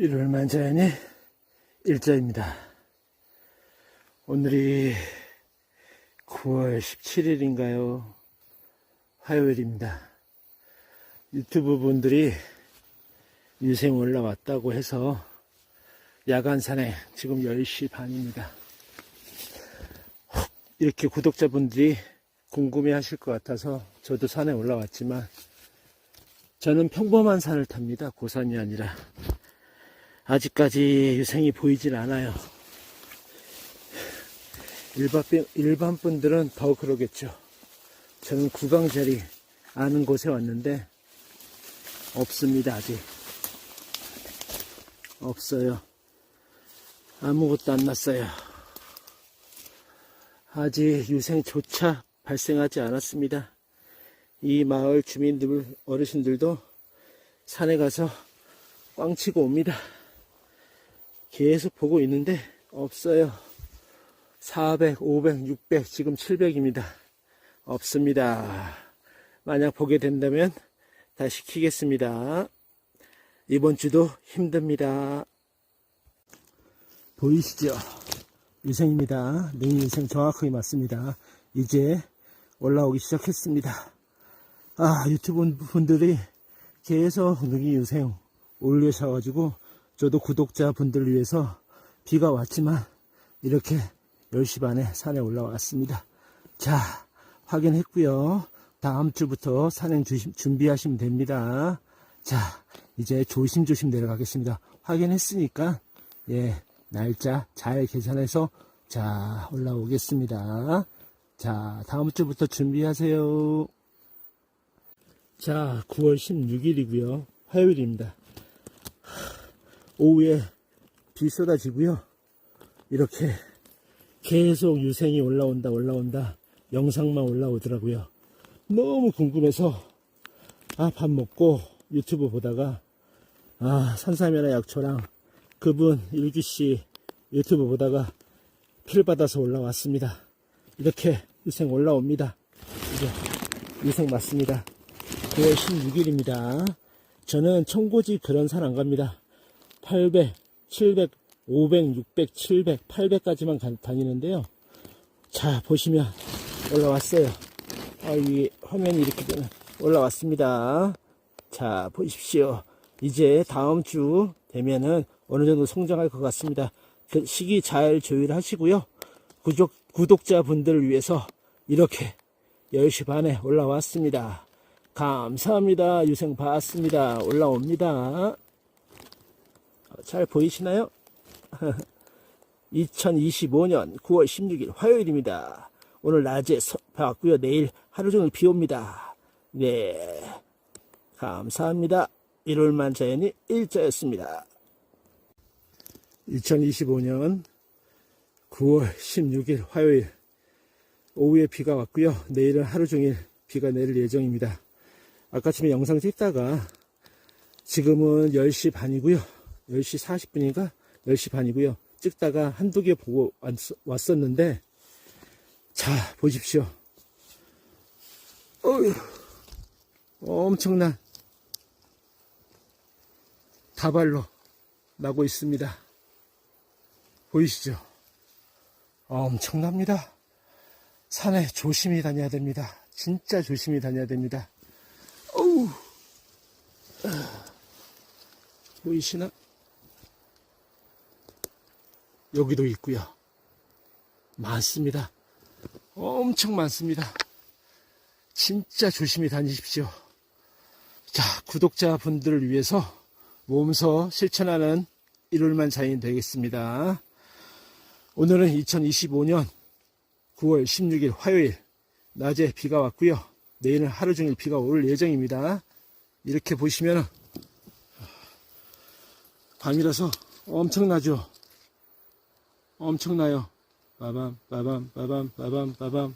일요일만 자연의 일자입니다. 오늘이 9월 17일인가요? 화요일입니다. 유튜브 분들이 유생 올라왔다고 해서 야간 산행 지금 10시 반입니다. 이렇게 구독자분들이 궁금해 하실 것 같아서 저도 산에 올라왔지만 저는 평범한 산을 탑니다. 고산이 아니라. 아직까지 유생이 보이질 않아요. 일반, 일반 분들은 더 그러겠죠. 저는 구강자리 아는 곳에 왔는데 없습니다. 아직 없어요. 아무것도 안 났어요. 아직 유생조차 발생하지 않았습니다. 이 마을 주민들, 어르신들도 산에 가서 꽝치고 옵니다. 계속 보고 있는데 없어요. 400, 500, 600, 지금 700입니다. 없습니다. 만약 보게 된다면 다시 키겠습니다. 이번 주도 힘듭니다. 보이시죠? 유생입니다. 냉유생 정확하게 맞습니다. 이제 올라오기 시작했습니다. 아, 유튜브 분들이 계속 능이 유생 올리셔가지고 저도 구독자 분들을 위해서 비가 왔지만 이렇게 10시 반에 산에 올라왔습니다. 자, 확인했고요. 다음 주부터 산행 주심- 준비하시면 됩니다. 자, 이제 조심조심 내려가겠습니다. 확인했으니까 예, 날짜 잘 계산해서 자, 올라오겠습니다. 자, 다음 주부터 준비하세요. 자, 9월 16일이고요. 화요일입니다. 오후에 비 쏟아지고요. 이렇게 계속 유생이 올라온다 올라온다 영상만 올라오더라고요. 너무 궁금해서 아 밥 먹고 유튜브 보다가 아 산삼이나 약초랑 그분 일기씨 유튜브 보다가 필 받아서 올라왔습니다. 이렇게 유생 올라옵니다. 이제 유생 맞습니다. 9월 16일입니다. 저는 청고지 그런 산 안 갑니다. 800, 700, 500, 600, 700, 800까지만 다니는데요. 자, 보시면 올라왔어요. 아, 이 화면이 이렇게 되면 올라왔습니다. 자, 보십시오. 이제 다음 주 되면은 어느 정도 성장할 것 같습니다. 그 시기 잘 조율하시고요. 구독, 구독자 분들을 위해서 이렇게 10시 반에 올라왔습니다. 감사합니다. 유생 봤습니다. 올라옵니다. 잘 보이시나요? 2025년 9월 16일 화요일입니다. 오늘 낮에 봤고요. 내일 하루 종일 비 옵니다. 네. 감사합니다. 1월만 자연이 일자였습니다. 2025년 9월 16일 화요일 오후에 비가 왔고요. 내일은 하루 종일 비가 내릴 예정입니다. 아까쯤에 영상 찍다가 지금은 10시 반이고요. 10시 40분인가 10시 반이고요. 찍다가 한두 개 보고 왔, 었는데 자 보십시오. 어휴, 엄청난 다발로 나고 있습니다. 보이시죠? 엄청납니다. 산에 조심히 다녀야 됩니다. 진짜 조심히 다녀야 됩니다. 어우, 보이시나? 여기도 있고요. 많습니다. 엄청 많습니다. 진짜 조심히 다니십시오. 자, 구독자분들을 위해서 몸소 실천하는 일요일만 자연 되겠습니다. 오늘은 2025년 9월 16일 화요일 낮에 비가 왔고요. 내일은 하루 종일 비가 올 예정입니다. 이렇게 보시면 밤이라서 엄청나죠? 엄청나요. 빠밤, 빠밤, 빠밤, 빠밤, 빠밤.